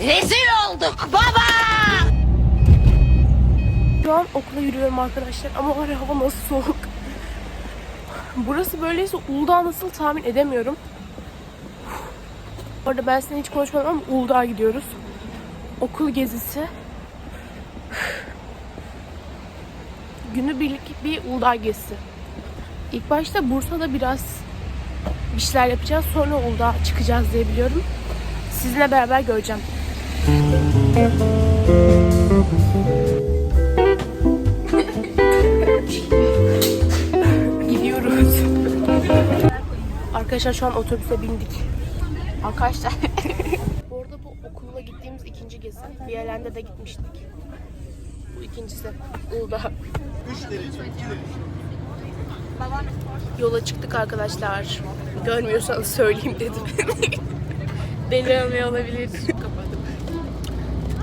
Rezil olduk baba. Şu an okula yürüyorum arkadaşlar ama var ya hava nasıl soğuk. Burası böyleyse Uludağ nasıl tahmin edemiyorum. Orada ben sizinle hiç konuşmadım ama Uludağ'a gidiyoruz. Okul gezisi. Günübirlik bir Uludağ gezisi. İlk başta Bursa'da biraz bir şeyler yapacağız. Sonra Uludağ'a çıkacağız diye biliyorum. Sizinle beraber göreceğim. Gidiyoruz. Arkadaşlar şu an otobüse bindik. Arkadaşlar. bu arada bu okulla gittiğimiz ikinci gezi. Bir yerlerde de gitmiştik. Bu ikincisi. Uludağ. Yola çıktık arkadaşlar. Görmüyorsanız söyleyeyim dedim. Beni olmuyor olabilir. Kapadım.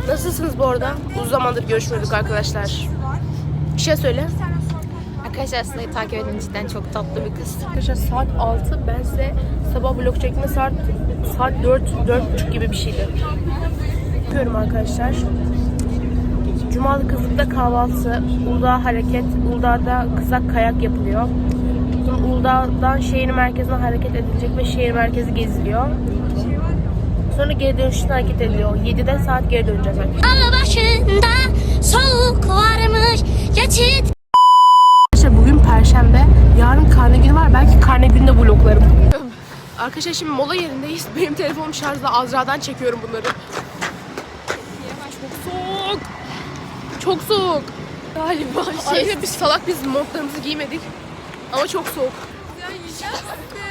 Nasılsınız bu arada? Uzun zamandır görüşmüyorduk arkadaşlar. Bir şey söyle. Arkadaşlar Sıla'yı takip edin cidden çok tatlı bir kız. Arkadaşlar saat 6. Ben size sabah vlog çekme saat saat 4 4.30 gibi bir şeydi. Yapıyorum arkadaşlar. Cumalı Kızık'ta kahvaltı, Uludağ hareket, Uludağ'da kızak kayak yapılıyor. Sonra Uludağ'dan şehir merkezine hareket edilecek ve şehir merkezi geziliyor. Sonra geri dönüşte hareket ediliyor. 7'de saat geri döneceğiz arkadaşlar. Dağ başında soğuk varmış geçit. Arkadaşlar bugün perşembe. Yarın karne günü var. Belki karne günde vloglarım. Arkadaşlar şimdi mola yerindeyiz. Benim telefonum şarjda Azra'dan çekiyorum bunları. Çok soğuk. Çok soğuk. Galiba şey. biz salak biz montlarımızı giymedik. Ama çok soğuk.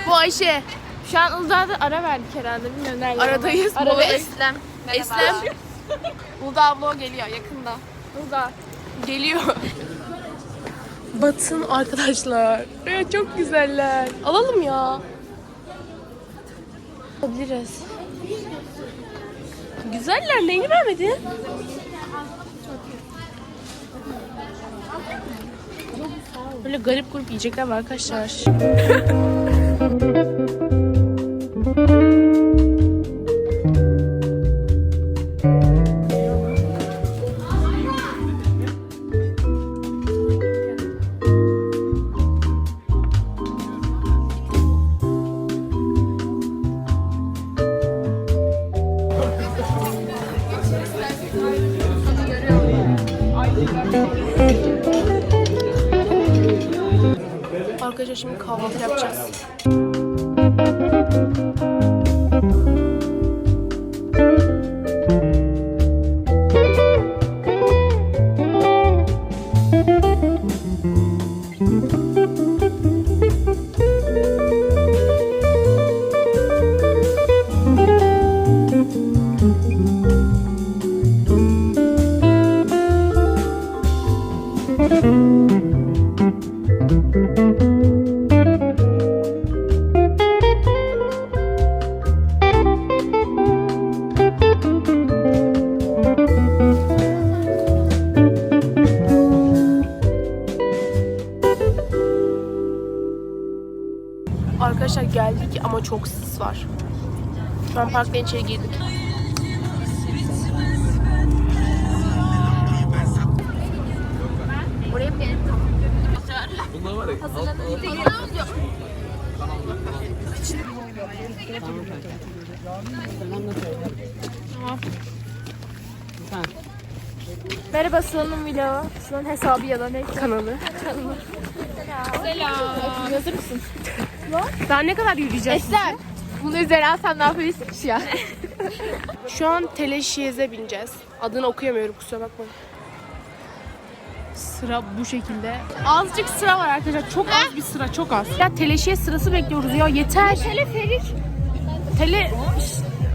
Bu Ayşe. Şu an Uludağ'da ara verdik herhalde. Bilmiyorum nerede. Aradayız. Ara ve moladayız. Eslem. Eslem Uludağ abla geliyor yakında. Uludağ. geliyor. Batın arkadaşlar. Evet, çok güzeller. Alalım ya. Alabiliriz. Güzeller. Neyini vermedin? Böyle garip grup yiyecekler var arkadaşlar. Arkadaşlar şimdi kahvaltı yapacağız. Arkadaşlar geldik ama çok sis var. Şu an parktan içeri girdik. Merhaba Sıla'nın vlogu. Sıla'nın hesabı ya da ne? Kanalı. Selam. Hazır mısın? Daha ne kadar yürüyeceğiz? Eslem. Bunu üzerine alsam ne yapabilirsin ki ya? Şu an Teleşiyez'e bineceğiz. Adını okuyamıyorum kusura bakmayın. Sıra bu şekilde. Azıcık sıra var arkadaşlar. Çok az bir sıra, çok az. Ya Teleşiye sırası bekliyoruz ya. Yeter. Teleferik. Tele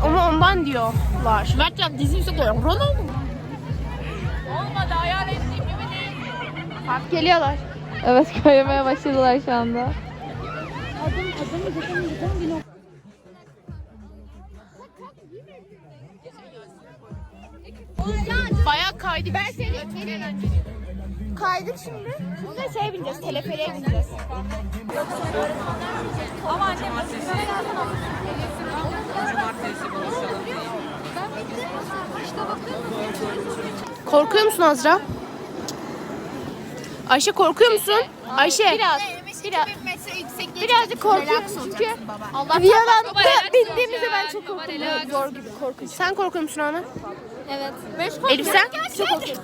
ama ondan diyorlar. Mertcan dizimi sokuyorum. Ronaldo mu? Geliyorlar. Evet kaymaya başladılar şu anda. Bayağı kaydı. Ben seni Kaydık şimdi. Şimdi şeye bineceğiz. Teleferiye bineceğiz. Ama annem Korkuyor musun Azra? Ayşe korkuyor musun? Ayşe. biraz biraz birazcık korkuyorum çünkü Viyalan'da bindiğimizde ben çok korkuyorum. Zor gibi korkunç. Sen korkuyor musun Ana? Evet. Elif sen? Çok korkuyorum.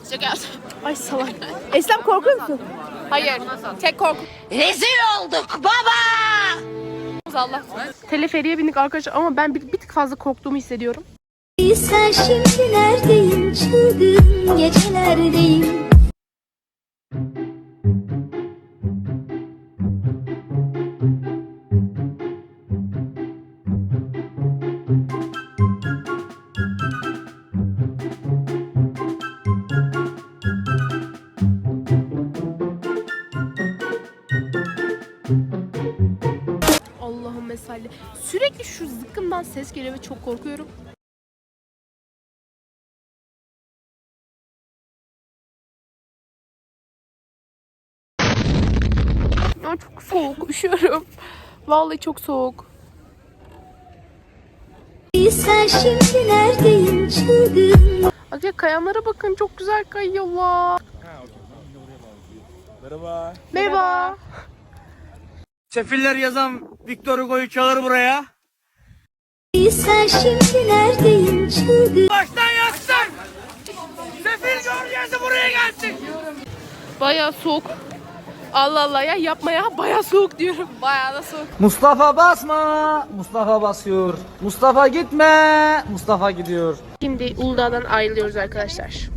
Ay salak. Eslem korkuyor musun? Hayır. Tek korku. Rezil olduk baba. Allah. Teleferiye bindik arkadaşlar ama ben bir, bir tık fazla korktuğumu hissediyorum. Sen şimdi neredeyim çılgın gecelerdeyim zıkkımdan ses geliyor ve çok korkuyorum. Ya çok soğuk, üşüyorum. Vallahi çok soğuk. Sen şimdi neredeyim çılgın Hadi kayanlara bakın çok güzel kayıyorlar. Merhaba. Merhaba. Sefiller yazan Victor Hugo'yu çağır buraya. Sen şimdi neredeyim çılgın Baştan yazsın. Sefil Georges'i buraya gelsin. Bayağı soğuk. Allah Allah ya yapma ya bayağı soğuk diyorum. Bayağı da soğuk. Mustafa basma. Mustafa basıyor. Mustafa gitme. Mustafa gidiyor. Şimdi Uludağ'dan ayrılıyoruz arkadaşlar.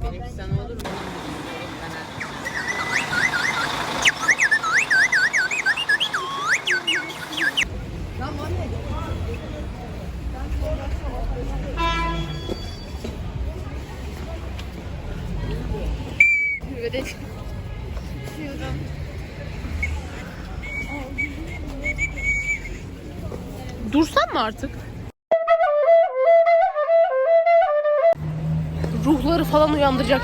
Dursan mı artık? Ruhları falan uyandıracak.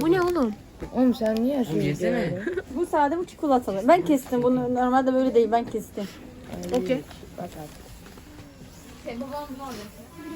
Bu ne oğlum? Bu sade bu çikolatalı. Ben kestim bunu. Normalde böyle değil. Ben kestim. Okey.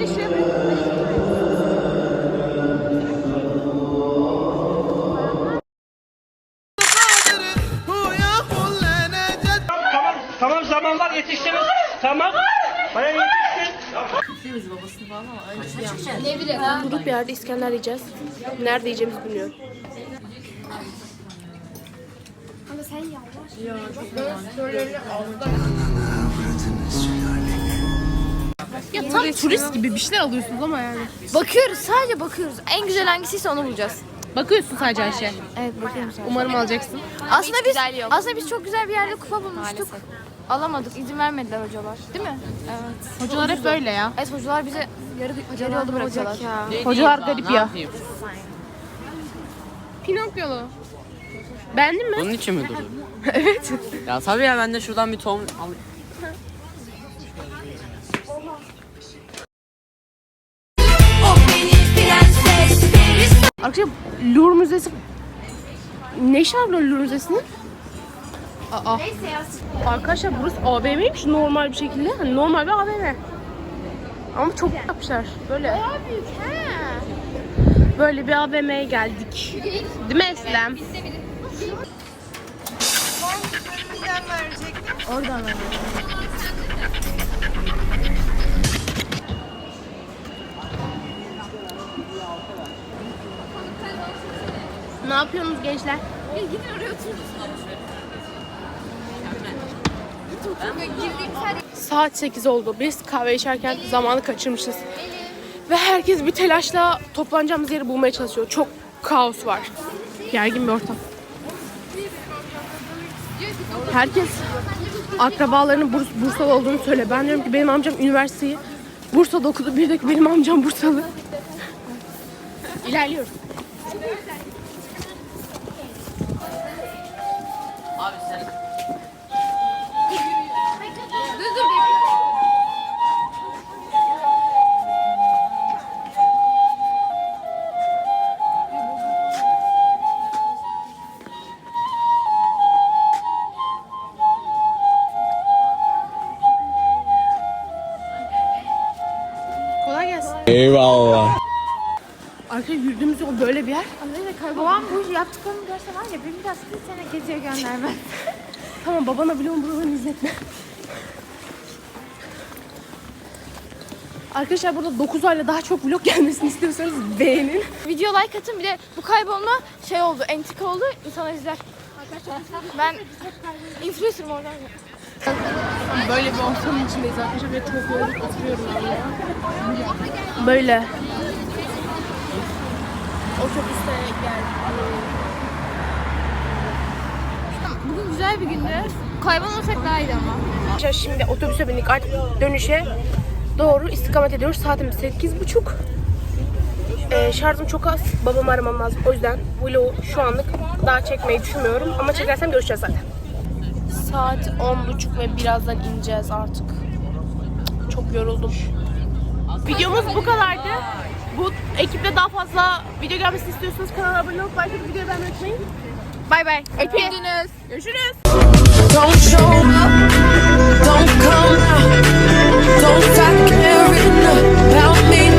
bırak. Tamam, tamam zamanlar yetiştiniz. Tamam. Bayan yetiştin. Durduk bir yerde İskender yiyeceğiz. Nerede yiyeceğimizi bilmiyorum. Ya tam turist gibi bir şeyler alıyorsunuz ama yani. Bakıyoruz sadece bakıyoruz. En güzel hangisiyse onu bulacağız. Bakıyorsun sadece Ayşe. Evet bakıyorum sadece. Umarım alacaksın. Aslında biz aslında biz çok güzel bir yerde kupa bulmuştuk. Alamadık. izin vermediler hocalar. Değil mi? Evet. Hocalar hep böyle ya. Evet hocalar bize yarı, yarı yolda bırakıyorlar. Hocalar garip ya. Pinokyo'lu. Beğendin mi? Bunun için mi duruyor? evet. Ya tabii ya ben de şuradan bir ton al. Arkadaşlar Louvre Müzesi ne işi var Louvre Müzesi'nin? Aa. Arkadaşlar burası AVM'ymiş normal bir şekilde. Hani normal bir AVM. Ama çok yapmışlar. Böyle. Böyle bir AVM'ye geldik. Değil mi Eslem? Oradan verecek. Ne yapıyorsunuz gençler? Saat 8 oldu. Biz kahve içerken zamanı kaçırmışız. Ve herkes bir telaşla toplanacağımız yeri bulmaya çalışıyor. Çok kaos var. Gergin bir ortam. Herkes akrabalarının Burs Bursalı olduğunu söyle. Ben diyorum ki benim amcam üniversiteyi Bursa'da okudu. Bir de benim amcam Bursalı. İlerliyoruz. Abi sen böyle bir yer. Babam bu yaptıklarını görse var ya beni biraz bir sene geziye göndermez. Tamam babana biliyorum buralarını izletme. Arkadaşlar burada 9 ayla daha çok vlog gelmesini istiyorsanız beğenin. Video like atın bir de bu kaybolma şey oldu, entrika oldu, insanlar izler. Ben influencer'ım oradan. Böyle bir ortamın içindeyiz arkadaşlar. Böyle çok yorulduk oturuyorum ya. Böyle. Otobüste geldik. Bugün güzel bir gündü. Kaybolmasak daha iyiydi ama. Şimdi otobüse bindik artık dönüşe doğru istikamet ediyoruz. Saatimiz 8.30. Ee, şarjım çok az. Babamı aramam lazım. O yüzden vlogu şu anlık daha çekmeyi düşünmüyorum. Ama çekersem görüşeceğiz zaten. Saat 10.30 ve birazdan ineceğiz artık. Çok yoruldum. Videomuz bu kadardı bu ekiple daha fazla video gelmesini istiyorsanız kanala abone olup başka bir videoyu beğenmeyi unutmayın. Bay bay. Öpüldünüz. Görüşürüz. Don't show up, don't come out, don't stop about me.